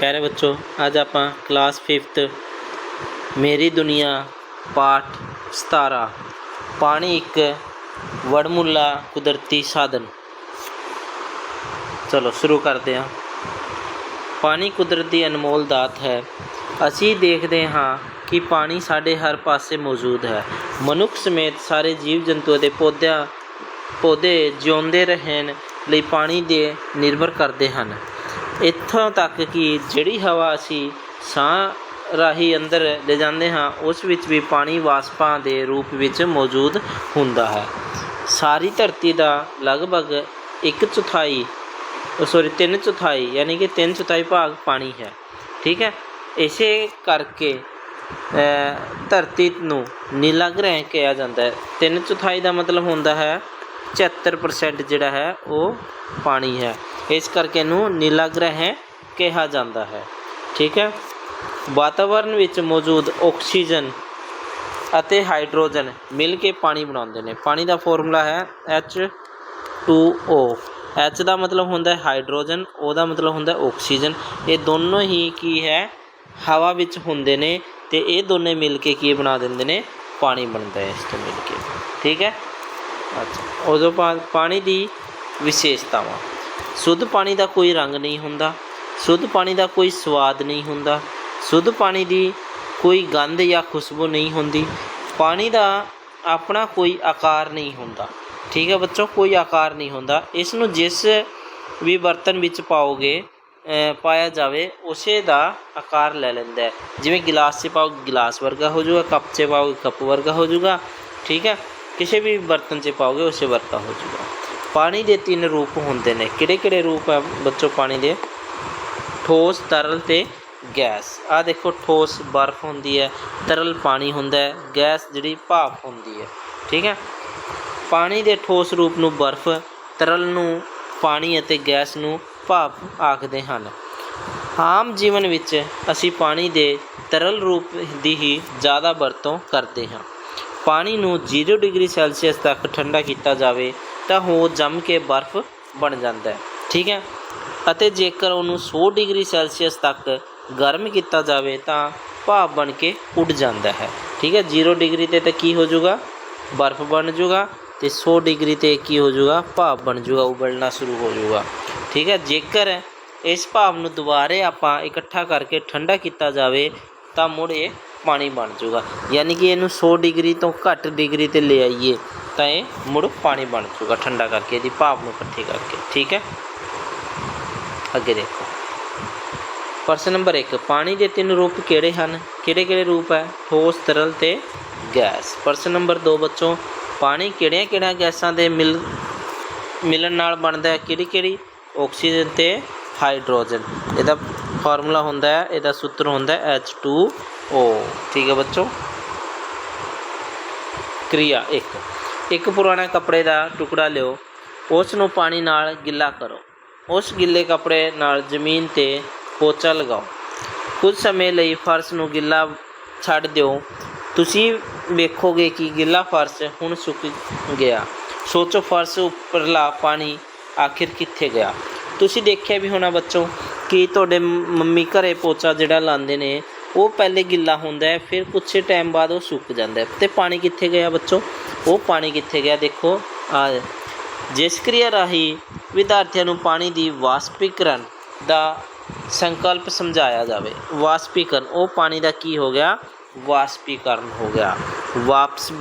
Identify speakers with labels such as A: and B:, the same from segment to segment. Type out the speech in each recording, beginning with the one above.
A: ਪਿਆਰੇ ਬੱਚੋ, ਅੱਜ ਆਪਾਂ ਕਲਾਸ 5th ਮੇਰੀ ਦੁਨੀਆ ਪਾਠ 17 ਪਾਣੀ ਇੱਕ ਵੜਮੁੱਲਾ ਕੁਦਰਤੀ ਸਾਧਨ। ਚਲੋ, ਸ਼ੁਰੂ ਕਰਦੇ ਹਾਂ। ਪਾਣੀ ਕੁਦਰਤ ਦੀ ਅਨਮੋਲ ਦਾਤ ਹੈ। ਅਸੀਂ ਦੇਖਦੇ ਹਾਂ ਕਿ ਪਾਣੀ ਸਾਡੇ ਹਰ ਪਾਸੇ ਮੌਜੂਦ ਹੈ। ਮਨੁੱਖ ਸਮੇਤ ਸਾਰੇ ਜੀਵ ਜੰਤੂ ਅਤੇ ਪੌਦਿਆਂ, ਪੌਦੇ ਜਿਉਂਦੇ ਰਹਿਣ ਲਈ ਪਾਣੀ ਦੇ ਨਿਰਭਰ ਕਰਦੇ ਹਨ। ਇੱਥੋਂ ਤੱਕ ਕਿ ਜਿਹੜੀ ਹਵਾ ਅਸੀਂ ਸਾਹ ਰਾਹੀਂ ਅੰਦਰ ਲੈ ਜਾਂਦੇ ਹਾਂ, ਉਸ ਵਿੱਚ ਵੀ ਪਾਣੀ ਵਾਸਪਾਂ ਦੇ ਰੂਪ ਵਿੱਚ ਮੌਜੂਦ ਹੁੰਦਾ ਹੈ। ਸਾਰੀ ਧਰਤੀ ਦਾ ਲਗਭਗ ਇੱਕ ਚੌਥਾਈ ਸੌਰੀ ਤਿੰਨ ਚੌਥਾਈ, ਯਾਨੀ ਕਿ ਤਿੰਨ ਚੌਥਾਈ ਭਾਗ ਪਾਣੀ ਹੈ। ਠੀਕ ਹੈ? ਇਸੇ ਕਰਕੇ ਧਰਤੀ ਨੂੰ ਨੀਲਾ ਗ੍ਰਹਿ ਕਿਹਾ ਜਾਂਦਾ ਹੈ। ਤਿੰਨ ਚੌਥਾਈ ਦਾ ਮਤਲਬ ਹੁੰਦਾ ਹੈ 76% ਜਿਹੜਾ ਹੈ, ਉਹ ਪਾਣੀ ਹੈ। ਇਸ ਕਰਕੇ ਇਹਨੂੰ ਨੀਲਾ ਗ੍ਰਹਿ ਕਿਹਾ ਜਾਂਦਾ ਹੈ। ਠੀਕ ਹੈ? ਵਾਤਾਵਰਣ ਵਿੱਚ ਮੌਜੂਦ ਆਕਸੀਜਨ ਅਤੇ ਹਾਈਡਰੋਜਨ ਮਿਲ ਕੇ ਪਾਣੀ ਬਣਾਉਂਦੇ ਨੇ। ਪਾਣੀ ਦਾ ਫਾਰਮੂਲਾ ਹੈ H2O H ਦਾ ਮਤਲਬ ਹੁੰਦਾ ਹੈ ਹਾਈਡਰੋਜਨ, O ਦਾ ਮਤਲਬ ਹੁੰਦਾ ਹੈ ਆਕਸੀਜਨ। ਇਹ ਦੋਨੋਂ ਹੀ ਕੀ ਹੈ? ਹਵਾ ਵਿੱਚ ਹੁੰਦੇ ਨੇ ਤੇ ਇਹ ਦੋਨੇ ਮਿਲ ਕੇ ਕੀ ਬਣਾ ਦਿੰਦੇ ਨੇ? ਪਾਣੀ ਬਣਦਾ ਹੈ ਇਸ ਤੋਂ ਮਿਲ ਕੇ। ਠੀਕ ਹੈ? ਅੱਛਾ। ਉਦੋਂ ਬਾਅਦ ਪਾਣੀ ਦੀ ਵਿਸ਼ੇਸ਼ਤਾਵਾਂ। ਸ਼ੁੱਧ ਪਾਣੀ ਦਾ ਕੋਈ ਰੰਗ ਨਹੀਂ ਹੁੰਦਾ, ਸ਼ੁੱਧ ਪਾਣੀ ਦਾ ਕੋਈ ਸਵਾਦ ਨਹੀਂ ਹੁੰਦਾ, ਸ਼ੁੱਧ ਪਾਣੀ ਦੀ ਕੋਈ ਗੰਧ ਜਾਂ ਖੁਸ਼ਬੂ ਨਹੀਂ ਹੁੰਦੀ, ਪਾਣੀ ਦਾ ਆਪਣਾ ਕੋਈ ਆਕਾਰ ਨਹੀਂ ਹੁੰਦਾ। ਠੀਕ ਹੈ ਬੱਚੋ, ਕੋਈ ਆਕਾਰ ਨਹੀਂ ਹੁੰਦਾ। ਇਸ ਨੂੰ ਜਿਸ ਵੀ ਬਰਤਨ ਵਿੱਚ ਪਾਓਗੇ ਪਾਇਆ ਜਾਵੇ, ਉਸੇ ਦਾ ਆਕਾਰ ਲੈ ਲੈਂਦਾ ਹੈ। ਜਿਵੇਂ ਗਿਲਾਸ 'ਚ ਪਾਓ, ਗਿਲਾਸ ਵਰਗਾ ਹੋ ਜਾਊਗਾ, ਕੱਪ 'ਚ ਪਾਓਗੇ ਕੱਪ ਵਰਗਾ ਹੋ ਜਾਊਗਾ। ਠੀਕ ਹੈ, ਕਿਸੇ ਵੀ ਬਰਤਨ 'ਚ ਪਾਓਗੇ, ਉਸੇ ਵਰਗਾ ਹੋ ਜਾਊਗਾ। ਪਾਣੀ ਦੇ ਤਿੰਨ ਰੂਪ ਹੁੰਦੇ ਨੇ। ਕਿਹੜੇ ਕਿਹੜੇ ਰੂਪ ਹੈ ਬੱਚੋ ਪਾਣੀ ਦੇ? ਠੋਸ, ਤਰਲ ਤੇ ਗੈਸ। ਆ ਦੇਖੋ, ਠੋਸ ਬਰਫ਼ ਹੁੰਦੀ ਹੈ, ਤਰਲ ਪਾਣੀ ਹੁੰਦਾ ਹੈ, ਗੈਸ ਜਿਹੜੀ ਭਾਪ ਹੁੰਦੀ ਹੈ। ਠੀਕ ਹੈ? ਪਾਣੀ ਦੇ ਠੋਸ ਰੂਪ ਨੂੰ ਬਰਫ਼, ਤਰਲ ਨੂੰ ਪਾਣੀ ਅਤੇ ਗੈਸ ਨੂੰ ਭਾਪ ਆਖਦੇ ਹਨ। ਆਮ ਜੀਵਨ ਵਿੱਚ ਅਸੀਂ ਪਾਣੀ ਦੇ ਤਰਲ ਰੂਪ ਦੀ ਹੀ ਜ਼ਿਆਦਾ ਵਰਤੋਂ ਕਰਦੇ ਹਾਂ। ਪਾਣੀ ਨੂੰ 0 ਡਿਗਰੀ ਸੈਲਸੀਅਸ ਤੱਕ ਠੰਡਾ ਕੀਤਾ ਜਾਵੇ ਤਾਂ ਉਹ ਜੰਮ ਕੇ ਬਰਫ਼ ਬਣ ਜਾਂਦਾ ਹੈ, ਠੀਕ ਹੈ? ਅਤੇ ਜੇਕਰ ਉਹਨੂੰ 100 ਡਿਗਰੀ ਸੈਲਸੀਅਸ ਤੱਕ ਗਰਮ ਕੀਤਾ ਜਾਵੇ ਤਾਂ ਭਾਪ ਬਣ ਕੇ ਉੱਡ ਜਾਂਦਾ ਹੈ, ਠੀਕ ਹੈ? 0 ਡਿਗਰੀ ਤੇ ਤਾਂ ਕੀ ਹੋ ਜਾਊਗਾ? ਬਰਫ਼ ਬਣ ਜਾਊਗਾ ਤੇ 100 ਡਿਗਰੀ ਤੇ ਕੀ ਹੋ ਜਾਊਗਾ? ਭਾਪ ਬਣ ਜਾਊਗਾ, ਉਬਲਣਾ ਸ਼ੁਰੂ ਹੋ ਜਾਊਗਾ, ਠੀਕ ਹੈ? ਜੇਕਰ ਇਸ ਭਾਪ ਨੂੰ ਦੁਬਾਰੇ ਆਪਾਂ ਇਕੱਠਾ ਕਰਕੇ ਠੰਡਾ ਕੀਤਾ ਜਾਵੇ ਤਾਂ ਮੁੜ ਇਹ ਪਾਣੀ ਬਣ ਜਾਊਗਾ। ਯਾਨੀ ਕਿ ਇਹਨੂੰ 100 ਡਿਗਰੀ ਤੋਂ ਘੱਟ ਡਿਗਰੀ ਤੇ ਲੈ ਆਈਏ, ਤਾਂ ਇਹ ਮੁੜ ਪਾਣੀ ਬਣ ਜਾਊਗਾ ਠੰਡਾ ਕਰਕੇ, ਇਹਦੀ ਭਾਪ ਨੂੰ ਇਕੱਠੀ ਕਰਕੇ। ਠੀਕ ਹੈ? ਅੱਗੇ ਦੇਖੋ। ਪ੍ਰਸ਼ਨ ਨੰਬਰ 1 ਪਾਣੀ ਦੇ ਤਿੰਨ ਰੂਪ ਕਿਹੜੇ ਹਨ? ਕਿਹੜੇ ਕਿਹੜੇ ਰੂਪ ਹੈ? ਠੋਸ, ਤਰਲ ਤੇ ਗੈਸ। ਪ੍ਰਸ਼ਨ ਨੰਬਰ 2 ਬੱਚੋ, ਪਾਣੀ ਕਿਹੜੀਆਂ ਕਿਹੜੀਆਂ ਗੈਸਾਂ ਦੇ ਮਿਲ, ਮਿਲਣ ਨਾਲ ਬਣਦਾ ਹੈ? ਕਿਹੜੀ ਕਿਹੜੀ ਆਕਸੀਜਨ ਤੇ ਹਾਈਡਰੋਜਨ। ਇਹਦਾ ਫਾਰਮੂਲਾ ਹੁੰਦਾ ਹੈ, ਇਹਦਾ ਸੂਤਰ ਹੁੰਦਾ ਹੈ H2O ਠੀਕ ਹੈ ਬੱਚੋ? ਕਿਰਿਆ 1 ਇੱਕ ਪੁਰਾਣੇ ਕੱਪੜੇ ਦਾ ਟੁਕੜਾ ਲਿਓ। ਉਸ ਨੂੰ ਪਾਣੀ ਨਾਲ ਗਿੱਲਾ ਕਰੋ। ਉਸ ਗਿੱਲੇ ਕੱਪੜੇ ਨਾਲ ਜ਼ਮੀਨ ਤੇ ਪੋਚਾ ਲਗਾਓ। ਕੁਝ ਸਮੇਂ ਲਈ ਫਰਸ਼ ਨੂੰ ਗਿੱਲਾ ਛੱਡ ਦਿਓ। ਤੁਸੀਂ ਵੇਖੋਗੇ ਕਿ ਗਿੱਲਾ ਫਰਸ਼ ਹੁਣ ਸੁੱਕ ਗਿਆ। ਸੋਚੋ ਫਰਸ਼ ਉੱਪਰਲਾ ਪਾਣੀ ਆਖਿਰ ਕਿੱਥੇ ਗਿਆ। ਤੁਸੀਂ ਦੇਖਿਆ ਵੀ ਹੋਣਾ ਬੱਚੋ ਕਿ ਤੁਹਾਡੇ ਮੰਮੀ ਘਰੇ ਪੋਚਾ ਜਿਹੜਾ ਲਾਉਂਦੇ ਨੇ, ਉਹ ਪਹਿਲੇ ਗਿੱਲਾ ਹੁੰਦਾ ਹੈ, ਫਿਰ ਕੁਛ ਟਾਈਮ ਬਾਅਦ ਉਹ ਸੁੱਕ ਜਾਂਦਾ ਹੈ। ਤੇ ਪਾਣੀ ਕਿੱਥੇ ਗਿਆ ਬੱਚੋ? ਉਹ ਪਾਣੀ ਕਿੱਥੇ ਗਿਆ? ਦੇਖੋ, ਆ ਜਿਸ ਕਿਰਿਆ ਰਾਹੀਂ ਵਿਦਿਆਰਥੀਆਂ ਨੂੰ ਪਾਣੀ ਦੀ ਵਾਸਪੀਕਰਨ ਦਾ ਸੰਕਲਪ ਸਮਝਾਇਆ ਜਾਵੇ। ਵਾਸਪੀਕਰਨ, ਉਹ ਪਾਣੀ ਦਾ ਕੀ ਹੋ ਗਿਆ? ਵਾਸਪੀਕਰਨ ਹੋ ਗਿਆ। ਵਾਪਸ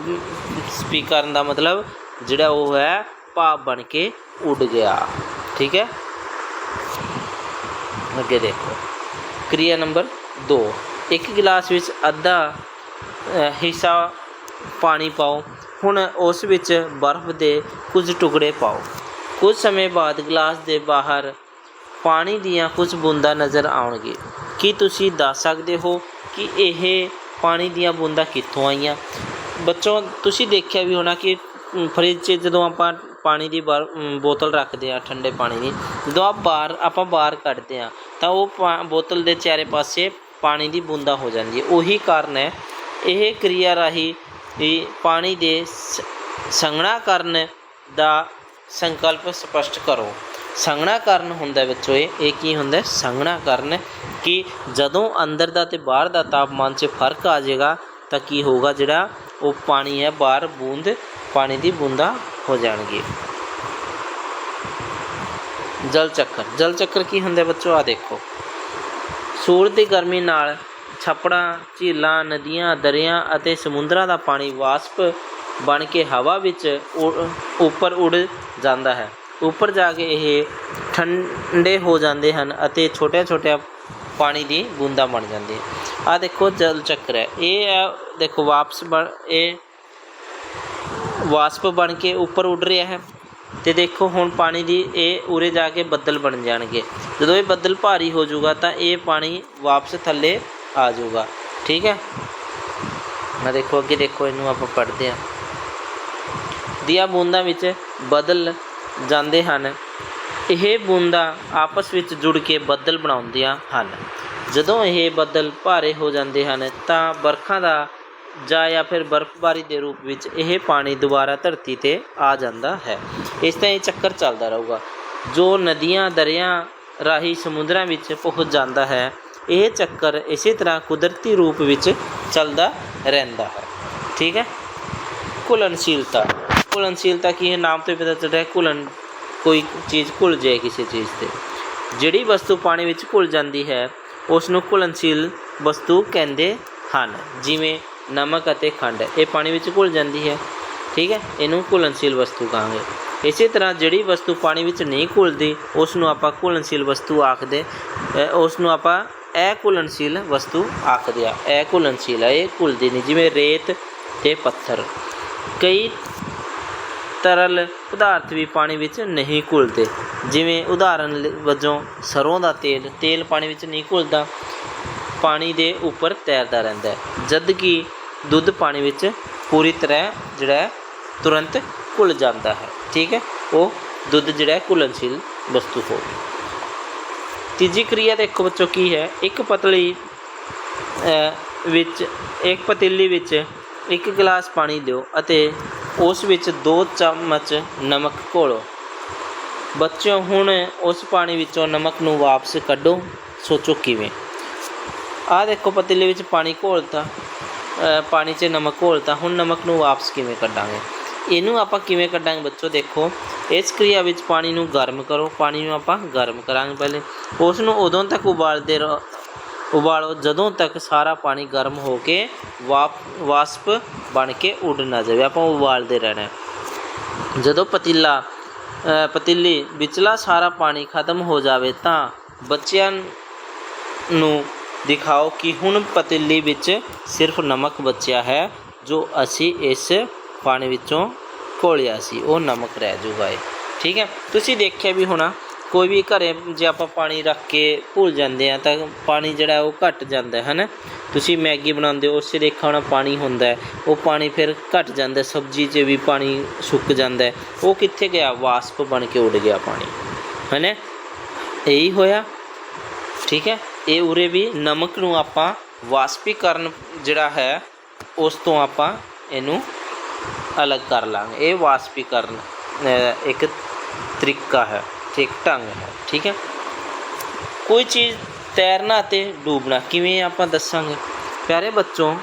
A: ਸਪੀਕਰਨ ਦਾ ਮਤਲਬ ਜਿਹੜਾ ਉਹ ਹੈ ਭਾਪ ਬਣ ਕੇ ਉੱਡ ਗਿਆ। ਠੀਕ ਹੈ? ਅੱਗੇ ਦੇਖੋ। ਕਿਰਿਆ ਨੰਬਰ 2 ਇੱਕ ਗਿਲਾਸ ਵਿੱਚ ਅੱਧਾ ਹਿੱਸਾ ਪਾਣੀ ਪਾਓ। ਹੁਣ ਉਸ ਵਿੱਚ ਬਰਫ਼ ਦੇ ਕੁਝ ਟੁਕੜੇ ਪਾਓ। ਕੁਝ ਸਮੇਂ ਬਾਅਦ ਗਲਾਸ ਦੇ ਬਾਹਰ ਪਾਣੀ ਦੀਆਂ ਕੁਝ ਬੂੰਦਾਂ ਨਜ਼ਰ ਆਉਣਗੇ। ਕੀ ਤੁਸੀਂ ਦੱਸ ਸਕਦੇ ਹੋ ਕਿ ਇਹ ਪਾਣੀ ਦੀਆਂ ਬੂੰਦਾਂ ਕਿੱਥੋਂ ਆਈਆਂ? ਬੱਚੋ ਤੁਸੀਂ ਦੇਖਿਆ ਵੀ ਹੋਣਾ ਕਿ ਅਮ, ਫਰਿੱਜ 'ਚ ਜਦੋਂ ਆਪਾਂ ਪਾਣੀ ਦੀ ਬਾਰ- ਬੋਤਲ ਰੱਖਦੇ ਆ ਠੰਡੇ ਪਾਣੀ ਦੀ। ਜਦੋਂ ਆ ਬਾਹਰ, ਆਪਾਂ ਬਾਹਰ ਕੱਢਦੇ ਆ ਤਾਂ ਉਹ ਪਾ- ਬੋਤਲ ਦੇ ਚਾਰੇ ਪਾਸੇ ਪਾਣੀ ਦੀ ਬੂੰਦਾ ਹੋ ਜਾਂਦੀ ਹੈ। ਉਹੀ ਕਾਰਨ ਹੈ, ਇਹ ਕਿਰਿਆ ਰਾਹੀਂ ਵੀ ਪਾਣੀ ਦੇ ਸ- ਸੰਘਣਾ ਕਰਨ ਦਾ ਸੰਕਲਪ ਸਪਸ਼ਟ ਕਰੋ। ਸੰਘਣਾ ਕਾਰਨ ਹੁੰਦਾ ਵਿੱਚੋਂ ਇਹ ਇਹ ਕੀ ਹੁੰਦਾ ਹੈ? ਸੰਘਣਾ ਕਾਰਨ ਕਿ ਜਦੋਂ ਅੰਦਰ ਦਾ ਤੇ ਬਾਹਰ ਦਾ ਤਾਪਮਾਨ 'ਚ ਫ਼ਰਕ ਆ ਜਾਏਗਾ, ਤਾਂ ਕੀ ਹੋਊਗਾ ਜਿਹੜਾ ਉਹ ਪਾਣੀ ਹੈ, ਬਾਹਰ ਬੂੰਦ, ਪਾਣੀ ਦੀ ਬੂੰਦਾਂ ਹੋ ਜਾਣਗੇ। ਜਲ ਚੱਕਰ। ਜਲ ਚੱਕਰ ਕੀ ਹੁੰਦਾ ਬੱਚੋ? ਆ ਦੇਖੋ। ਸੂਰਜ ਦੀ ਗਰਮੀ ਨਾਲ ਛੱਪੜਾਂ, ਝੀਲਾਂ, ਨਦੀਆਂ, ਦਰਿਆ ਅਤੇ ਸਮੁੰਦਰਾਂ ਦਾ ਪਾਣੀ ਵਾਸਪ ਬਣ ਕੇ ਹਵਾ ਵਿੱਚ ਉੱਪਰ ਉੱਡ ਜਾਂਦਾ ਹੈ। ਉੱਪਰ ਜਾ ਕੇ ਇਹ ਠੰਡੇ ਹੋ ਜਾਂਦੇ ਹਨ ਅਤੇ ਛੋਟੇ ਛੋਟੇ ਪਾਣੀ ਦੀ ਬੂੰਦਾਂ ਬਣ ਜਾਂਦੀ ਹੈ। ਆ ਦੇਖੋ ਜਲ ਚੱਕਰ ਹੈ। ਇਹ ਹੈ, ਦੇਖੋ ਵਾਪਸ ਬਣ, ਇਹ ਵਾਸਪ ਬਣ ਕੇ ਉੱਪਰ ਉੱਡ ਰਿਹਾ ਹੈ ਤੇ ਦੇਖੋ ਹੁਣ ਪਾਣੀ ਦੀ ਇਹ ਉਰੇ ਜਾ ਕੇ ਬੱਦਲ ਬਣ ਜਾਣਗੇ। ਜਦੋਂ ਇਹ ਬੱਦਲ ਭਾਰੀ ਹੋ ਜਾਊਗਾ ਤਾਂ ਇਹ ਪਾਣੀ ਵਾਪਸ ਥੱਲੇ ਆ ਜਾਊਗਾ। ਠੀਕ ਹੈ? ਮੈਂ ਦੇਖੋ, ਅੱਗੇ ਦੇਖੋ, ਇਹਨੂੰ ਆਪਾਂ ਪੜ੍ਹਦੇ ਹਾਂ। ਦੀਆਂ ਬੂੰਦਾਂ ਵਿੱਚ ਬਦਲ ਜਾਂਦੇ ਹਨ। ਇਹ ਬੂੰਦਾਂ ਆਪਸ ਵਿੱਚ ਜੁੜ ਕੇ ਬੱਦਲ ਬਣਾਉਂਦੀਆਂ ਹਨ। ਜਦੋਂ ਇਹ ਬੱਦਲ ਭਾਰੇ ਹੋ ਜਾਂਦੇ ਹਨ ਤਾਂ ਬਰਖਾ ਦਾ ਜਾਂ ਜਾਂ ਫਿਰ ਬਰਫ਼ਬਾਰੀ ਦੇ ਰੂਪ ਵਿੱਚ ਇਹ ਪਾਣੀ ਦੁਬਾਰਾ ਧਰਤੀ ਤੇ ਆ ਜਾਂਦਾ ਹੈ। ਇਸ ਤਰ੍ਹਾਂ ਇਹ ਚੱਕਰ ਚੱਲਦਾ ਰਹੂਗਾ। ਜੋ ਨਦੀਆਂ, ਦਰਿਆ ਰਾਹੀਂ ਸਮੁੰਦਰਾਂ ਵਿੱਚ ਪਹੁੰਚ ਜਾਂਦਾ ਹੈ, ਇਹ ਚੱਕਰ ਇਸੇ ਤਰ੍ਹਾਂ ਕੁਦਰਤੀ ਰੂਪ ਵਿੱਚ ਚੱਲਦਾ ਰਹਿੰਦਾ ਹੈ। ਠੀਕ ਹੈ? ਘੁਲਣਸ਼ੀਲਤਾ। ਘੁਲਣਸ਼ੀਲਤਾ ਕੀ ਹੈ? ਨਾਮ ਤੋਂ ਹੀ ਪਤਾ ਚੱਲਦਾ ਹੈ ਘੁਲਣ ਕੋਈ ਚੀਜ਼ ਘੁਲ ਜਾਏ ਕਿਸੇ ਚੀਜ਼ ਤੇ। ਜਿਹੜੀ ਵਸਤੂ ਪਾਣੀ ਵਿੱਚ ਘੁਲ ਜਾਂਦੀ ਹੈ ਉਸ ਨੂੰ ਘੁਲਨਸ਼ੀਲ ਵਸਤੂ ਕਹਿੰਦੇ ਹਨ। ਜਿਵੇਂ ਨਮਕ ਅਤੇ ਖੰਡ, ਇਹ ਪਾਣੀ ਵਿੱਚ ਘੁਲ ਜਾਂਦੀ ਹੈ। ਠੀਕ ਹੈ? ਇਹਨੂੰ ਘੁਲਣਸ਼ੀਲ ਵਸਤੂ ਕਹਾਂਗੇ। ਇਸੇ ਤਰ੍ਹਾਂ ਜਿਹੜੀ ਵਸਤੂ ਪਾਣੀ ਵਿੱਚ ਨਹੀਂ ਘੁਲਦੀ ਉਸ ਨੂੰ ਆਪਾਂ ਘੁਲਣਸ਼ੀਲ ਵਸਤੂ ਆਖਦੇ ਉਸ ਨੂੰ ਆਪਾਂ ਅਘੁਲਣਸ਼ੀਲ ਵਸਤੂ ਆਖਦੇ ਆ। ਅਘੁਲਣਸ਼ੀਲ ਹੈ ਇਹ ਘੁਲਦੀ ਨਹੀਂ, ਜਿਵੇਂ ਰੇਤ ਤੇ ਪੱਥਰ। ਕਈ ਤਰਲ ਪਦਾਰਥ ਵੀ ਪਾਣੀ ਵਿੱਚ ਨਹੀਂ ਘੁਲਦੇ। ਜਿਵੇਂ ਉਦਾਹਰਨ ਵਜੋਂ ਸਰੋਂ ਦਾ ਤੇਲ ਤੇਲ ਪਾਣੀ ਵਿੱਚ ਨਹੀਂ ਘੁਲਦਾ, ਪਾਣੀ ਦੇ ਉੱਪਰ ਤੈਰਦਾ ਰਹਿੰਦਾ ਹੈ। ਜਦ ਕਿ ਦੁੱਧ ਪਾਣੀ ਵਿੱਚ ਪੂਰੀ ਤਰ੍ਹਾਂ ਜਿਹੜਾ ਤੁਰੰਤ ਘੁਲ ਜਾਂਦਾ ਹੈ। ਠੀਕ ਹੈ? ਉਹ ਦੁੱਧ ਜਿਹੜਾ ਹੈ ਘੁਲਣਸ਼ੀਲ ਵਸਤੂ ਹੋ ਗਈ। ਤੀਜੀ ਕਿਰਿਆ ਦੇਖੋ ਬੱਚੋ ਕੀ ਹੈ? ਇੱਕ ਪਤਲੀ ਵਿੱਚ, ਇੱਕ ਪਤੀਲੀ ਵਿੱਚ ਇੱਕ ਗਲਾਸ ਪਾਣੀ ਦਿਓ ਅਤੇ ਉਸ ਵਿੱਚ 2 ਚਮਚ ਨਮਕ ਘੋਲੋ। ਬੱਚਿਓ, ਹੁਣ ਉਸ ਪਾਣੀ ਵਿੱਚੋਂ ਨਮਕ ਨੂੰ ਵਾਪਸ ਕੱਢੋ। ਸੋਚੋ ਕਿਵੇਂ? ਆਹ ਦੇਖੋ ਪਤੀਲੇ ਵਿੱਚ ਪਾਣੀ ਘੋਲਤਾ ਪਾਣੀ 'ਚ ਨਮਕ ਘੋਲਤਾ ਹੁਣ ਨਮਕ ਨੂੰ ਵਾਪਸ ਕਿਵੇਂ ਕੱਢਾਂਗੇ? ਇਹਨੂੰ ਆਪਾਂ ਕਿਵੇਂ ਕੱਢਾਂਗੇ ਬੱਚੋ ਦੇਖੋ। ਇਸ ਕਿਰਿਆ ਵਿੱਚ ਪਾਣੀ ਨੂੰ ਗਰਮ ਕਰੋ। ਪਾਣੀ ਨੂੰ ਆਪਾਂ ਗਰਮ ਕਰਾਂਗੇ ਪਹਿਲੇ। ਉਸ ਨੂੰ ਉਦੋਂ ਤੱਕ ਉਬਾਲਦੇ ਰਹੋ। ਉਬਾਲੋ ਜਦੋਂ ਤੱਕ ਸਾਰਾ ਪਾਣੀ ਗਰਮ ਹੋ ਕੇ ਵਾਪ, ਵਾਸਪ ਬਣ ਕੇ ਉੱਡ ਨਾ ਜਾਵੇ। ਆਪਾਂ ਉਬਾਲਦੇ ਰਹਿਣਾ। ਜਦੋਂ ਪਤੀਲਾ ਪਤੀਲੀ ਵਿਚਲਾ ਸਾਰਾ ਪਾਣੀ ਖਤਮ ਹੋ ਜਾਵੇ ਤਾਂ ਬੱਚਿਆਂ ਨੂੰ ਦਿਖਾਓ ਕਿ ਹੁਣ ਪਤੀਲੀ ਵਿੱਚ ਸਿਰਫ ਨਮਕ ਬਚਿਆ ਹੈ, ਜੋ ਅਸੀਂ ਇਸ ਪਾਣੀ ਵਿੱਚੋਂ ਘੋਲਿਆ ਸੀ। ਉਹ ਨਮਕ ਰਹਿ ਜੂਗਾ ਇਹ। ਠੀਕ ਹੈ? ਤੁਸੀਂ ਦੇਖਿਆ ਵੀ ਹੋਣਾ, ਕੋਈ ਵੀ ਘਰੇ ਜੇ ਆਪਾਂ ਪਾਣੀ ਰੱਖ ਕੇ ਭੁੱਲ ਜਾਂਦੇ ਆ ਤਾਂ ਪਾਣੀ ਜਿਹੜਾ ਉਹ ਘਟ ਜਾਂਦਾ ਹੈ ਨਾ ਤੁਸੀਂ ਮੈਗੀ ਬਣਾਉਂਦੇ ਹੋ, ਉਸ 'ਚ ਦੇਖਿਆ ਹੋਣਾ ਪਾਣੀ ਹੁੰਦਾ ਉਹ ਪਾਣੀ ਫਿਰ ਘਟ ਜਾਂਦਾ ਸਬਜ਼ੀ 'ਚ ਵੀ ਪਾਣੀ ਸੁੱਕ ਜਾਂਦਾ ਉਹ ਕਿੱਥੇ ਗਿਆ? ਵਾਸਪ ਬਣ ਕੇ ਉੱਡ ਗਿਆ ਪਾਣੀ। ਹਨਾ? ਇਹੀ ਹੋਇਆ। ਠੀਕ ਹੈ? ਇਹ ਉਰੇ ਵੀ ਨਮਕ ਨੂੰ ਆਪਾਂ ਵਾਸਪੀਕਰਨ ਜਿਹੜਾ ਹੈ, ਉਸ ਤੋਂ ਆਪਾਂ ਇਹਨੂੰ ਅਲੱਗ ਕਰ ਲਾਂਗੇ। ਇਹ ਵਾਸਪੀਕਰਨ ਇੱਕ ਤਰੀਕਾ ਹੈ ਇੱਕ ਢੰਗ ਹੈ, ਠੀਕ ਹੈ? ਕੋਈ ਚੀਜ਼ ਤੈਰਨਾ ਅਤੇ ਡੂਬਣਾ, ਕਿਵੇਂ ਆਪਾਂ ਦੱਸਾਂਗੇ? ਪਿਆਰੇ ਬੱਚੋਂ,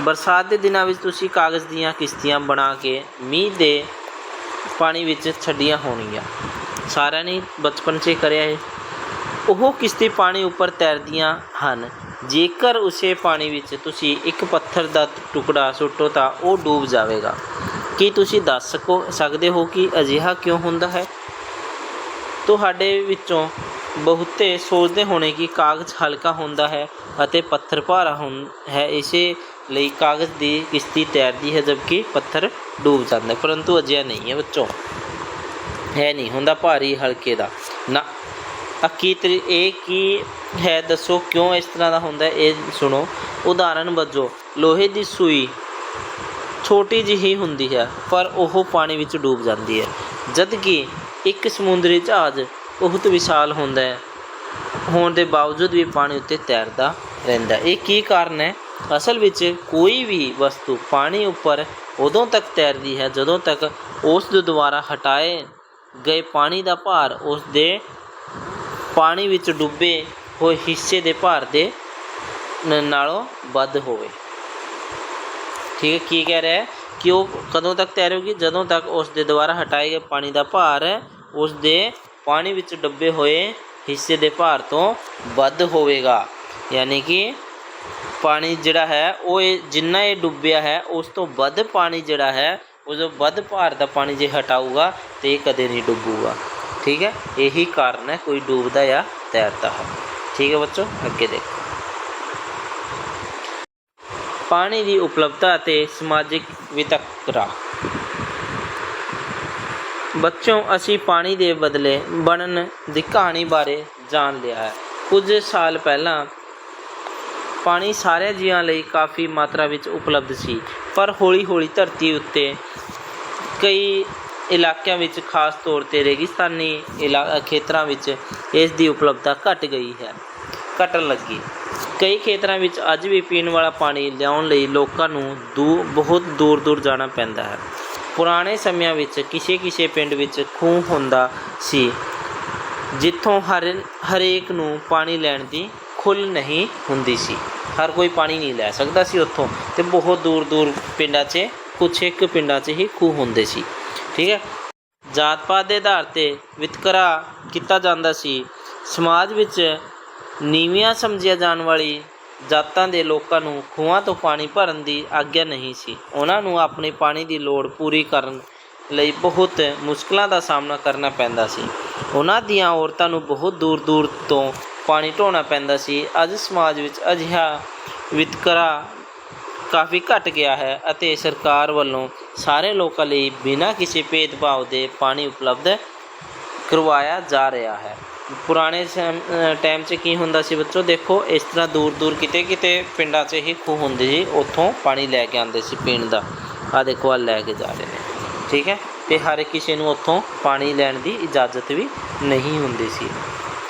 A: ਬਰਸਾਤ ਦੇ ਦਿਨਾਂ ਵਿੱਚ ਤੁਸੀਂ ਕਾਗਜ਼ ਦੀਆਂ ਕਿਸ਼ਤੀਆਂ ਬਣਾ ਕੇ ਮੀਂਹ ਦੇ ਪਾਣੀ ਵਿੱਚ ਛੱਡੀਆਂ ਹੋਣਗੀਆਂ। ਸਾਰਿਆਂ ਨੇ ਬਚਪਨ 'ਚ ਕਰਿਆ ਹੈ ਉਹ ਕਿਸ਼ਤੀ ਪਾਣੀ ਉੱਪਰ ਤੈਰਦੀਆਂ ਹਨ। ਜੇਕਰ ਉਸੇ ਪਾਣੀ ਵਿੱਚ ਤੁਸੀਂ ਇੱਕ ਪੱਥਰ ਦਾ ਟੁਕੜਾ ਸੁੱਟੋ ਤਾਂ ਉਹ ਡੂਬ ਜਾਵੇਗਾ। ਕੀ ਤੁਸੀਂ ਦੱਸ ਸਕੋ, ਸਕਦੇ ਹੋ ਕਿ ਅਜਿਹਾ ਕਿਉਂ ਹੁੰਦਾ ਹੈ? ਤੁਹਾਡੇ ਵਿੱਚੋਂ ਬਹੁਤੇ ਸੋਚਦੇ ਹੋਣੇ ਕਿ ਕਾਗਜ਼ ਹਲਕਾ ਹੁੰਦਾ ਹੈ ਅਤੇ ਪੱਥਰ ਭਾਰਾ ਹੁੰ, ਹੈ। ਇਸੇ ਲਈ ਕਾਗਜ਼ ਦੀ ਕਿਸ਼ਤੀ ਤੈਰਦੀ ਹੈ ਜਦਕਿ ਪੱਥਰ ਡੂਬ ਜਾਂਦਾ ਹੈ, ਪਰੰਤੂ ਅਜਿਹਾ ਨਹੀਂ ਹੈ। ਬੱਚੋਂ ਹੈ ਨਹੀਂ ਹੁੰਦਾ ਭਾਰੀ ਹਲਕੇ ਦਾ। ਨਾ ਕੀ ਤਰੀ ਇਹ ਕੀ ਹੈ? ਦੱਸੋ ਕਿਉਂ ਇਸ ਤਰ੍ਹਾਂ ਦਾ ਹੁੰਦਾ ਇਹ ਸੁਣੋ। ਉਦਾਹਰਨ ਵਜੋਂ, ਲੋਹੇ ਦੀ ਸੂਈ ਛੋਟੀ ਜਿਹੀ ਹੁੰਦੀ ਹੈ, ਪਰ ਉਹ ਪਾਣੀ ਵਿੱਚ ਡੂਬ ਜਾਂਦੀ ਹੈ। ਜਦ ਕਿ ਇੱਕ ਸਮੁੰਦਰੀ ਜਹਾਜ਼ ਬਹੁਤ ਵਿਸ਼ਾਲ ਹੁੰਦਾ ਹੈ, ਹੋਣ ਦੇ ਬਾਵਜੂਦ ਵੀ ਪਾਣੀ ਉੱਤੇ ਤੈਰਦਾ ਰਹਿੰਦਾ ਇਹ ਕੀ ਕਾਰਨ ਹੈ? ਅਸਲ ਵਿੱਚ ਕੋਈ ਵੀ ਵਸਤੂ ਪਾਣੀ ਉੱਪਰ ਉਦੋਂ ਤੱਕ ਤੈਰਦੀ ਹੈ, ਜਦੋਂ ਤੱਕ ਉਸ ਦੇ ਦੁਆਰਾ ਹਟਾਏ ਗਏ ਪਾਣੀ ਦਾ ਭਾਰ ਉਸ ਦੇ ਪਾਣੀ ਵਿੱਚ ਡੁੱਬੇ ਹੋਏ ਹਿੱਸੇ ਦੇ ਭਾਰ ਦੇ ਨਾਲੋਂ ਵੱਧ ਹੋਵੇ। ਠੀਕ ਹੈ, ਕੀ ਕਹਿ ਰਿਹਾ ਹੈ? ਕਿ ਉਹ ਕਦੋਂ ਤੱਕ ਤਿਆਰ ਹੋਗੀ ਜਦੋਂ ਤੱਕ ਉਸ ਦੇ ਦੁਆਰਾ ਹਟਾਏ ਗਏ ਪਾਣੀ ਦਾ ਭਾਰ ਉਸ ਦੇ ਪਾਣੀ ਵਿੱਚ ਡੁੱਬੇ ਹੋਏ ਹਿੱਸੇ ਦੇ ਭਾਰ ਤੋਂ ਵੱਧ ਹੋਵੇਗਾ। ਯਾਨੀ ਕਿ ਪਾਣੀ ਜਿਹੜਾ ਹੈ, ਉਹ ਇਹ ਜਿੰਨਾ ਇਹ ਡੁੱਬਿਆ ਹੈ, ਉਸ ਤੋਂ ਵੱਧ ਪਾਣੀ ਜਿਹੜਾ ਹੈ, ਉਸ ਤੋਂ ਵੱਧ ਭਾਰ ਦਾ ਪਾਣੀ ਜੇ ਹਟਾਊਗਾ, ਤੇ ਇਹ ਕਦੇ ਨਹੀਂ ਡੁੱਬੂਗਾ। ਠੀਕ ਹੈ? ਇਹੀ ਕਾਰਨ ਹੈ, ਕੋਈ ਡੂਬਦਾ ਜਾਂ ਤੈਰਦਾ ਹੈ ਠੀਕ ਹੈ ਬੱਚੋ? ਅੱਗੇ ਦੇਖੋ। ਪਾਣੀ ਦੀ ਉਪਲਬਧਤਾ ਅਤੇ ਸਮਾਜਿਕ ਵਿਤਕਰਾ। ਬੱਚੋਂ, ਅਸੀਂ ਪਾਣੀ ਦੇ ਬਦਲੇ ਬਣਨ ਦੀ ਕਹਾਣੀ ਬਾਰੇ ਜਾਣ ਲਿਆ ਹੈ। ਕੁਝ ਸਾਲ ਪਹਿਲਾਂ ਪਾਣੀ ਸਾਰੇ ਜੀਵਾਂ ਲਈ ਕਾਫੀ ਮਾਤਰਾ ਵਿੱਚ ਉਪਲਬਧ ਸੀ। ਪਰ ਹੌਲੀ-ਹੌਲੀ ਧਰਤੀ ਉੱਤੇ ਕਈ ਇਲਾਕਿਆਂ ਵਿੱਚ ਖਾਸ ਤੌਰ ਤੇ ਰੇਗਿਸਤਾਨੀ ਇਲਾ ਖੇਤਰਾਂ ਵਿੱਚ ਇਸ ਦੀ ਉਪਲਬਧਤਾ ਘਟ ਗਈ ਹੈ, ਘਟਣ ਲੱਗੀ। ਕਈ ਖੇਤਰਾਂ ਵਿੱਚ ਅੱਜ ਵੀ ਪੀਣ ਵਾਲਾ ਪਾਣੀ ਲਿਆਉਣ ਲਈ ਲੋਕਾਂ ਨੂੰ ਦੂ, ਬਹੁਤ ਦੂਰ-ਦੂਰ ਜਾਣਾ ਪੈਂਦਾ ਹੈ। ਪੁਰਾਣੇ ਸਮਿਆਂ ਵਿੱਚ ਕਿਸੇ-ਕਿਸੇ ਪਿੰਡ ਵਿੱਚ ਖੂਹ ਹੁੰਦਾ ਸੀ, ਜਿੱਥੋਂ ਹਰ, ਹਰੇਕ ਨੂੰ ਪਾਣੀ ਲੈਣ ਦੀ ਖੁੱਲ੍ਹ ਨਹੀਂ ਹੁੰਦੀ ਸੀ। ਹਰ ਕੋਈ ਪਾਣੀ ਨਹੀਂ ਲੈ ਸਕਦਾ ਸੀ ਉੱਥੋਂ ਤੇ ਬਹੁਤ ਦੂਰ ਦੂਰ ਪਿੰਡਾਂ 'ਚ, ਕੁਛ ਇੱਕ ਪਿੰਡਾਂ 'ਚ ਹੀ ਖੂਹ ਹੁੰਦੇ ਸੀ। ਠੀਕ ਹੈ? ਜਾਤ ਪਾਤ ਦੇ ਆਧਾਰ ਤੇ ਵਿਤਕਰਾ ਕੀਤਾ ਜਾਂਦਾ ਸੀ। ਸਮਾਜ ਵਿੱਚ ਨੀਵੀਆਂ ਸਮਝਿਆ ਜਾਣ ਵਾਲੀ ਜਾਤਾਂ ਦੇ ਲੋਕਾਂ ਨੂੰ ਖੂਹਾਂ ਤੋਂ ਪਾਣੀ ਭਰਨ ਦੀ ਆਗਿਆ ਨਹੀਂ ਸੀ। ਉਹਨਾਂ ਨੂੰ ਆਪਣੇ ਪਾਣੀ ਦੀ ਲੋੜ ਪੂਰੀ ਕਰਨ ਲਈ ਬਹੁਤ ਮੁਸ਼ਕਲਾਂ ਦਾ ਸਾਹਮਣਾ ਕਰਨਾ ਪੈਂਦਾ ਸੀ। ਉਹਨਾਂ ਦੀਆਂ ਔਰਤਾਂ ਨੂੰ ਬਹੁਤ ਦੂਰ ਦੂਰ ਤੋਂ ਪਾਣੀ ਢੋਣਾ ਪੈਂਦਾ ਸੀ। ਅੱਜ ਸਮਾਜ ਵਿੱਚ ਅਜਿਹਾ ਵਿਤਕਰਾ ਕਾਫੀ ਘਟ ਗਿਆ ਹੈ ਅਤੇ ਸਰਕਾਰ ਵੱਲੋਂ ਸਾਰੇ ਲੋਕਾਂ ਲਈ ਬਿਨਾਂ ਕਿਸੇ ਭੇਦਭਾਵ ਦੇ ਪਾਣੀ ਉਪਲਬਧ ਕਰਵਾਇਆ ਜਾ ਰਿਹਾ ਹੈ। ਪੁਰਾਣੇ ਸਮ- ਟਾਈਮ 'ਚ ਕੀ ਹੁੰਦਾ ਸੀ ਬੱਚੋ? ਦੇਖੋ, ਇਸ ਤਰ੍ਹਾਂ ਦੂਰ ਦੂਰ ਕਿਤੇ ਕਿਤੇ ਪਿੰਡਾਂ 'ਚ ਹੀ ਖੂਹ ਹੁੰਦੇ ਸੀ, ਉੱਥੋਂ ਪਾਣੀ ਲੈ ਕੇ ਆਉਂਦੇ ਸੀ ਪੀਣ ਦਾ। ਆ ਦੇਖੋ ਆ ਲੈ ਕੇ ਜਾ ਰਹੇ ਨੇ। ਠੀਕ ਹੈ? ਤੇ ਹਰ ਕਿਸੇ ਨੂੰ ਉੱਥੋਂ ਪਾਣੀ ਲੈਣ ਦੀ ਇਜਾਜ਼ਤ ਵੀ ਨਹੀਂ ਹੁੰਦੀ ਸੀ।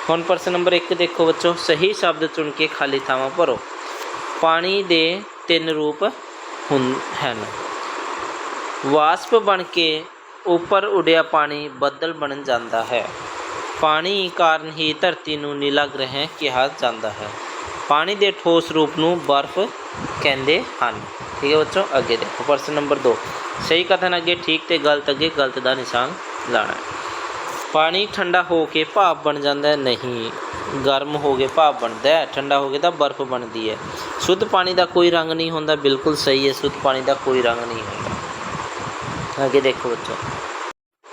A: ਹੁਣ ਪ੍ਰਸ਼ਨ ਨੰਬਰ 1 ਦੇਖੋ ਬੱਚੋ, ਸਹੀ ਸ਼ਬਦ ਚੁਣ ਕੇ ਖਾਲੀ ਥਾਵਾਂ ਭਰੋ। ਪਾਣੀ ਦੇ ਤਿੰਨ ਰੂਪ ਹੁੰ, ਹਨ। ਵਾਸਪ ਬਣ ਕੇ ਉੱਪਰ ਉੱਡਿਆ ਪਾਣੀ ਬੱਦਲ ਬਣ ਜਾਂਦਾ ਹੈ। ਪਾਣੀ ਕਾਰਨ ਹੀ ਧਰਤੀ ਨੂੰ ਨੀਲਾ ਗ੍ਰਹਿ ਕਿਹਾ ਜਾਂਦਾ ਹੈ। ਪਾਣੀ ਦੇ ਠੋਸ ਰੂਪ ਨੂੰ ਬਰਫ਼ ਕਹਿੰਦੇ ਹਨ। ਠੀਕ ਹੈ ਬੱਚੋ, ਅੱਗੇ ਦੇਖੋ ਪ੍ਰਸ਼ਨ ਨੰਬਰ 2 ਸਹੀ ਕਥਨ ਅੱਗੇ, ਠੀਕ ਤੇ ਗਲਤ ਅੱਗੇ, ਗਲਤ ਦਾ ਨਿਸ਼ਾਨ ਲਾਣਾ ਪਾਣੀ ਠੰਡਾ ਹੋ ਕੇ ਭਾਪ ਬਣ ਜਾਂਦਾ ਨਹੀਂ। ਗਰਮ ਹੋ ਕੇ ਭਾਪ ਬਣਦਾ ਹੈ, ਠੰਡਾ ਹੋ ਕੇ ਤਾਂ ਬਰਫ਼ ਬਣਦੀ ਹੈ। ਸ਼ੁੱਧ ਪਾਣੀ ਦਾ ਕੋਈ ਰੰਗ ਨਹੀਂ ਹੁੰਦਾ, ਬਿਲਕੁਲ ਸਹੀ ਹੈ, ਸ਼ੁੱਧ ਪਾਣੀ ਦਾ ਕੋਈ ਰੰਗ ਨਹੀਂ ਹੁੰਦਾ। ਅੱਗੇ ਦੇਖੋ ਬੱਚੋ।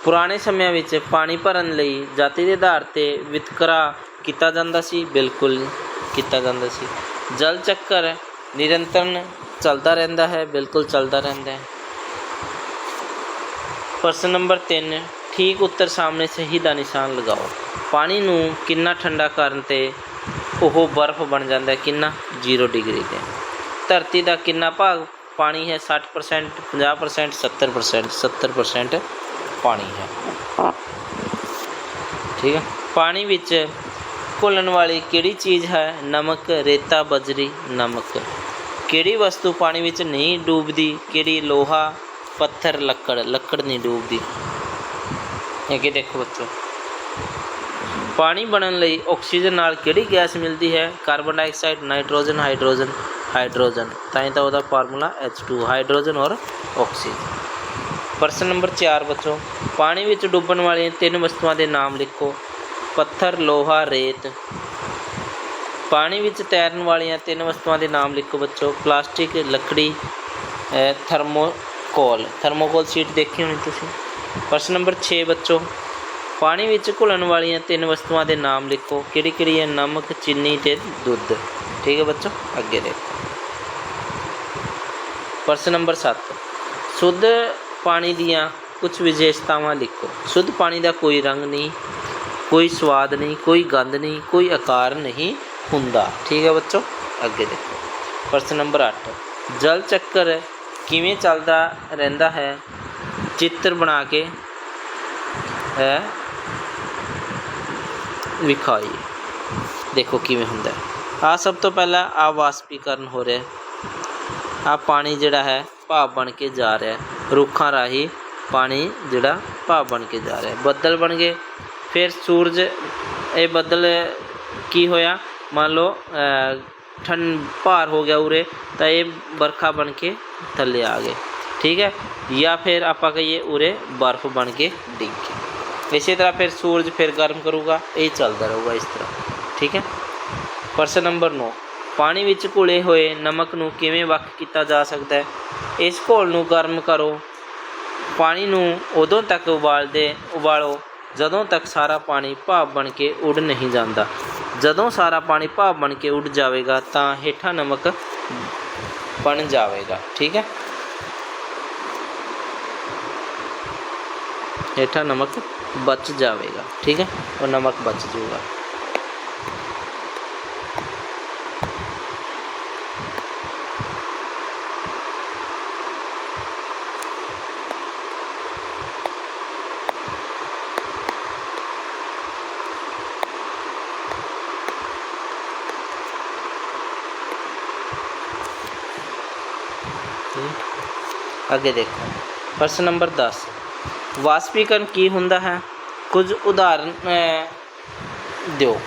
A: ਪੁਰਾਣੇ ਸਮਿਆਂ ਵਿੱਚ ਪਾਣੀ ਭਰਨ ਲਈ ਜਾਤੀ ਦੇ ਆਧਾਰ ਤੇ ਵਿਤਕਰਾ ਕੀਤਾ ਜਾਂਦਾ ਸੀ, ਬਿਲਕੁਲ ਕੀਤਾ ਜਾਂਦਾ ਸੀ। ਜਲ ਚੱਕਰ ਨਿਰੰਤਰਨ ਚੱਲਦਾ ਰਹਿੰਦਾ ਹੈ, ਬਿਲਕੁਲ ਚੱਲਦਾ ਰਹਿੰਦਾ ਹੈ। ਪ੍ਰਸ਼ਨ ਨੰਬਰ 3 ਠੀਕ ਉੱਤਰ ਸਾਹਮਣੇ ਸਹੀ ਦਾ ਨਿਸ਼ਾਨ ਲਗਾਓ। ਪਾਣੀ ਨੂੰ ਕਿੰਨਾ ਠੰਡਾ ਕਰਨ ਤੇ ਉਹ ਬਰਫ਼ ਬਣ ਜਾਂਦਾ ਹੈ, ਕਿੰਨਾ? 0 ਡਿਗਰੀ ਤੇ। ਧਰਤੀ ਦਾ ਕਿੰਨਾ ਭਾਗ ਪਾਣੀ ਹੈ 60% 50% 70% 70% ਪਾਣੀ ਹੈ। ਠੀਕ ਹੈ? ਪਾਣੀ ਵਿੱਚ ਘੁਲਣ ਵਾਲੀ ਕਿਹੜੀ ਚੀਜ਼ ਹੈ? ਨਮਕ, ਰੇਤਾ, ਬਜਰੀ, ਨਮਕ। ਕਿਹੜੀ ਵਸਤੂ ਪਾਣੀ ਵਿੱਚ ਨਹੀਂ ਡੂਬਦੀ? ਕਿਹੜੀ ਲੋਹਾ, ਪੱਥਰ, ਲੱਕੜ? ਲੱਕੜ ਨਹੀਂ ਡੂਬਦੀ। ਅੱਗੇ ਦੇਖੋ ਬੱਚੋ। ਪਾਣੀ ਬਣਨ ਲਈ ਆਕਸੀਜਨ ਨਾਲ ਕਿਹੜੀ ਗੈਸ ਮਿਲਦੀ ਹੈ? Carbon dioxide, nitrogen, hydrogen. Hydrogen. ਤਾਂ ਹੀ ਤਾਂ ਉਹਦਾ ਫਾਰਮੂਲਾ H2 ਹਾਈਡਰੋਜਨ ਔਰ ਆਕਸੀਜਨ। ਪ੍ਰਸ਼ਨ ਨੰਬਰ 4 ਬੱਚੋ, ਪਾਣੀ ਵਿੱਚ ਡੁੱਬਣ ਵਾਲੀਆਂ ਤਿੰਨ ਵਸਤੂਆਂ ਦੇ ਨਾਮ ਲਿਖੋ। ਪੱਥਰ, ਲੋਹਾ, ਰੇਤ। ਪਾਣੀ ਵਿੱਚ ਤੈਰਨ ਵਾਲੀਆਂ ਤਿੰਨ ਵਸਤੂਆਂ ਦੇ ਨਾਮ ਲਿਖੋ ਬੱਚੋ। ਪਲਾਸਟਿਕ, ਲੱਕੜੀ ਥਰਮੋਕੋਲ। ਥਰਮੋਕੋਲ ਸ਼ੀਟ ਦੇਖੀ ਹੋਣੀ ਤੁਸੀਂ? ਪ੍ਰਸ਼ਨ ਨੰਬਰ 6 ਬੱਚੋ, ਪਾਣੀ ਵਿੱਚ ਘੁਲਣ ਵਾਲੀਆਂ ਤਿੰਨ ਵਸਤੂਆਂ ਦੇ ਨਾਮ ਲਿਖੋ। ਕਿਹੜੀ ਕਿਹੜੀ ਹੈ? ਨਮਕ, ਚੀਨੀ ਤੇ ਦੁੱਧ। ਠੀਕ ਹੈ ਬੱਚੋ, ਅੱਗੇ ਦੇਖੋ। ਪ੍ਰਸ਼ਨ ਨੰਬਰ 7 ਸ਼ੁੱਧ ਪਾਣੀ ਦੀਆਂ ਕੁਝ ਵਿਸ਼ੇਸ਼ਤਾਵਾਂ ਲਿਖੋ। ਸ਼ੁੱਧ ਪਾਣੀ ਦਾ ਕੋਈ ਰੰਗ ਨਹੀਂ, ਕੋਈ ਸਵਾਦ ਨਹੀਂ, ਕੋਈ ਗੰਧ ਨਹੀਂ, ਕੋਈ ਆਕਾਰ ਨਹੀਂ ਹੁੰਦਾ। ਠੀਕ ਹੈ ਬੱਚੋ, ਅੱਗੇ ਦੇਖੋ। ਪ੍ਰਸ਼ਨ ਨੰਬਰ 8 ਜਲ ਚੱਕਰ ਕਿਵੇਂ ਚੱਲਦਾ ਰਹਿੰਦਾ ਹੈ? ਚਿੱਤਰ ਬਣਾ ਕੇ, ਹੈ? ਵਿਖਾਈ ਦੇਖੋ ਕਿਵੇਂ ਹੁੰਦਾ ਹੈ। ਆ ਸਭ ਤੋਂ ਪਹਿਲਾਂ ਆ ਵਾਸਪੀਕਰਨ ਹੋ ਰਿਹਾ ਹੈ ਆ ਪਾਣੀ ਜਿਹੜਾ ਹੈ ਭਾਪ ਬਣ ਕੇ ਜਾ ਰਿਹਾ ਹੈ ਰੁੱਖਾਂ ਰਾਹੀਂ ਪਾਣੀ ਜਿਹੜਾ ਭਾਪ ਬਣ ਕੇ ਜਾ ਰਿਹਾ ਬੱਦਲ ਬਣ ਗਏ ਫਿਰ ਸੂਰਜ ਇਹ ਬੱਦਲ ਕੀ ਹੋਇਆ ਮੰਨ ਲਓ ਅ, ਠੰਡ ਭਾਰ ਹੋ ਗਿਆ ਉਰੇ ਤਾਂ ਇਹ ਵਰਖਾ ਬਣ ਕੇ ਥੱਲੇ ਆ ਗਏ ਠੀਕ ਹੈ ਜਾਂ ਫਿਰ ਆਪਾਂ ਕਹੀਏ ਉਰੇ ਬਰਫ਼ ਬਣ ਕੇ ਡਿੱਗ ਗਏ ਇਸੇ ਤਰ੍ਹਾਂ ਫਿਰ ਸੂਰਜ ਫਿਰ ਗਰਮ ਕਰੂਗਾ ਇਹ ਚੱਲਦਾ ਰਹੂਗਾ ਇਸ ਤਰ੍ਹਾਂ ਠੀਕ ਹੈ ਪ੍ਰਸ਼ਨ ਨੰਬਰ 9 ਪਾਣੀ ਵਿੱਚ ਘੁਲੇ ਹੋਏ ਨਮਕ ਨੂੰ ਕਿਵੇਂ ਵੱਖ ਕੀਤਾ ਜਾ ਸਕਦਾ ਹੈ? ਇਸ ਘੋਲ ਨੂੰ ਗਰਮ ਕਰੋ। ਪਾਣੀ ਨੂੰ ਉਦੋਂ ਤੱਕ ਉਬਾਲਦੇ, ਉਬਾਲੋ ਜਦੋਂ ਤੱਕ ਸਾਰਾ ਪਾਣੀ ਭਾਪ ਬਣ ਕੇ ਉੱਡ ਨਹੀਂ ਜਾਂਦਾ। ਜਦੋਂ ਸਾਰਾ ਪਾਣੀ ਭਾਪ ਬਣ ਕੇ ਉੱਡ ਜਾਵੇਗਾ ਤਾਂ ਹੇਠਾਂ ਨਮਕ ਬਣ ਜਾਵੇਗਾ। ਠੀਕ ਹੈ? ਹੇਠਾਂ ਨਮਕ ਬਚ ਜਾਵੇਗਾ। ਠੀਕ ਹੈ? ਉਹ ਨਮਕ ਬਚ ਜਾਊਗਾ। ਅੱਗੇ ਦੇਖੋ। ਪ੍ਰਸ਼ਨ ਨੰਬਰ 10 ਵਾਸਪੀਕਰਨ ਕੀ ਹੁੰਦਾ ਹੈ? ਕੁਝ ਉਦਾਹਰਨ ਦਿਓ।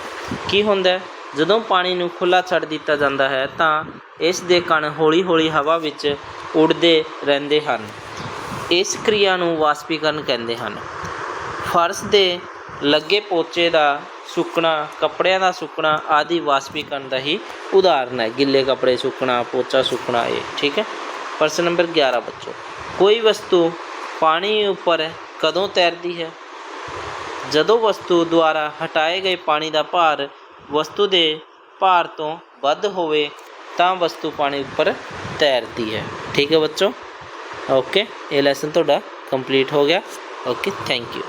A: ਕੀ ਹੁੰਦਾ ਜਦੋਂ ਪਾਣੀ ਨੂੰ ਖੁੱਲਾ ਛੱਡ ਦਿੱਤਾ ਜਾਂਦਾ ਹੈ, ਤਾਂ ਇਸ ਦੇ ਕਣ ਹੌਲੀ-ਹੌਲੀ ਹਵਾ ਵਿੱਚ ਉੱਡਦੇ ਰਹਿੰਦੇ ਹਨ। ਇਸ ਕਿਰਿਆ ਨੂੰ ਵਾਸਪੀਕਰਨ ਕਹਿੰਦੇ ਹਨ। ਫਰਸ਼ ਦੇ ਲੱਗੇ ਪੋਚੇ ਦਾ ਸੁੱਕਣਾ, ਕੱਪੜਿਆਂ ਦਾ ਸੁੱਕਣਾ ਆਦਿ ਵਾਸਪੀਕਰਨ ਦਾ ਹੀ ਉਦਾਹਰਨ ਹੈ। ਗਿੱਲੇ ਕੱਪੜੇ ਸੁੱਕਣਾ, ਪੋਚਾ ਸੁੱਕਣਾ ਇਹ, ਠੀਕ ਹੈ? ਪ੍ਰਸ਼ਨ ਨੰਬਰ 11 ਬੱਚੋ, ਕੋਈ ਵਸਤੂ ਪਾਣੀ ਉੱਪਰ ਕਦੋਂ ਤੈਰਦੀ ਹੈ? ਜਦੋਂ ਵਸਤੂ ਦੁਆਰਾ ਹਟਾਏ ਗਏ ਪਾਣੀ ਦਾ ਭਾਰ ਵਸਤੂ ਦੇ ਭਾਰ ਤੋਂ ਵੱਧ ਹੋਵੇ, ਤਾਂ ਵਸਤੂ ਪਾਣੀ ਉੱਪਰ ਤੈਰਦੀ ਹੈ। ਠੀਕ ਹੈ ਬੱਚੋ? ਓਕੇ ਇਹ ਲੈਸਨ ਤੁਹਾਡਾ ਕੰਪਲੀਟ ਹੋ ਗਿਆ। Okay thank you